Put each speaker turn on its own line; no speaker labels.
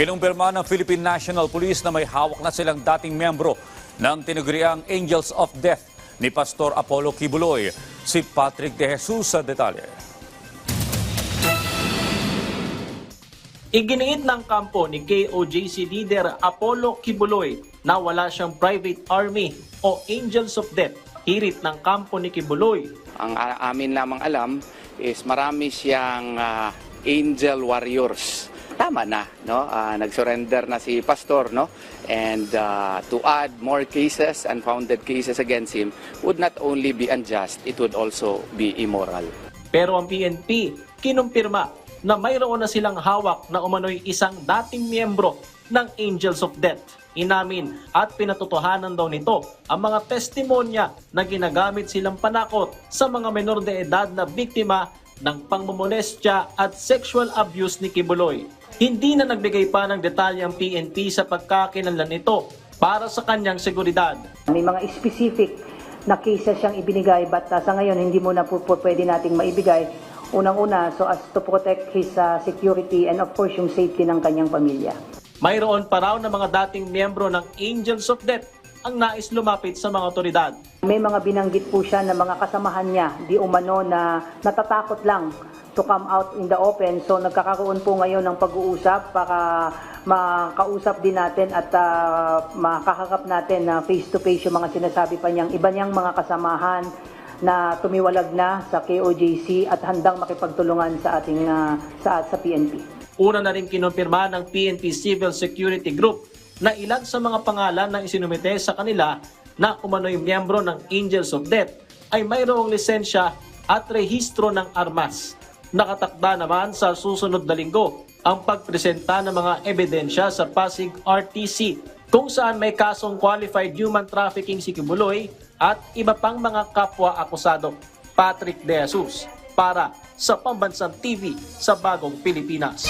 Kinumpirma ng Philippine National Police na may hawak na silang dating membro ng tinaguriang Angels of Death ni Pastor Apollo Kibuloy. Si Patrick De Jesus sa detalye.
Iginiit ng kampo ni KOJC leader Apollo Kibuloy na wala siyang private army o Angels of Death. Hirit ng kampo ni Kibuloy.
Ang amin lamang alam is marami siyang ah, angel warriors. Tama na, no? Ah, nag-surrender na si pastor, no? And ah, to add more cases, unfounded cases against him would not only be unjust, it would also be immoral.
Pero ang PNP kinumpirma na mayroon na silang hawak na umano'y isang dating miyembro ng Angels of Death. Inamin at pinatotohanan daw nito ang mga testimonya na ginagamit silang panakot sa mga menor de edad na biktima ng pangmomolestya at sexual abuse ni Kibuloy. Hindi na nagbigay pa ng detalye ang PNP sa pagkakilanlan nito para sa kanyang seguridad.
May mga specific na cases siyang ibinigay but uh, sa ngayon hindi mo na po, po pwede nating maibigay. Unang-una, so as to protect his uh, security and of course yung safety ng kanyang pamilya.
Mayroon pa raw na mga dating miyembro ng Angels of Death ang nais lumapit sa mga otoridad.
May mga binanggit po siya na mga kasamahan niya, di umano na natatakot lang to come out in the open. So nagkakaroon po ngayon ng pag-uusap para makausap din natin at uh, makaharap natin na face-to-face yung mga sinasabi pa niyang iba niyang mga kasamahan na tumiwalag na sa KOJC at handang makipagtulungan sa ating uh, sa sa PNP.
Una na rin kinumpirma ng PNP Civil Security Group na ilan sa mga pangalan na isinumite sa kanila na umano'y miyembro ng Angels of Death ay mayroong lisensya at rehistro ng armas. Nakatakda naman sa susunod na linggo ang pagpresenta ng mga ebidensya sa Pasig RTC kung saan may kasong qualified human trafficking si Kibuloy at iba pang mga kapwa akusado. Patrick De Jesus para sa Pambansang TV sa Bagong Pilipinas.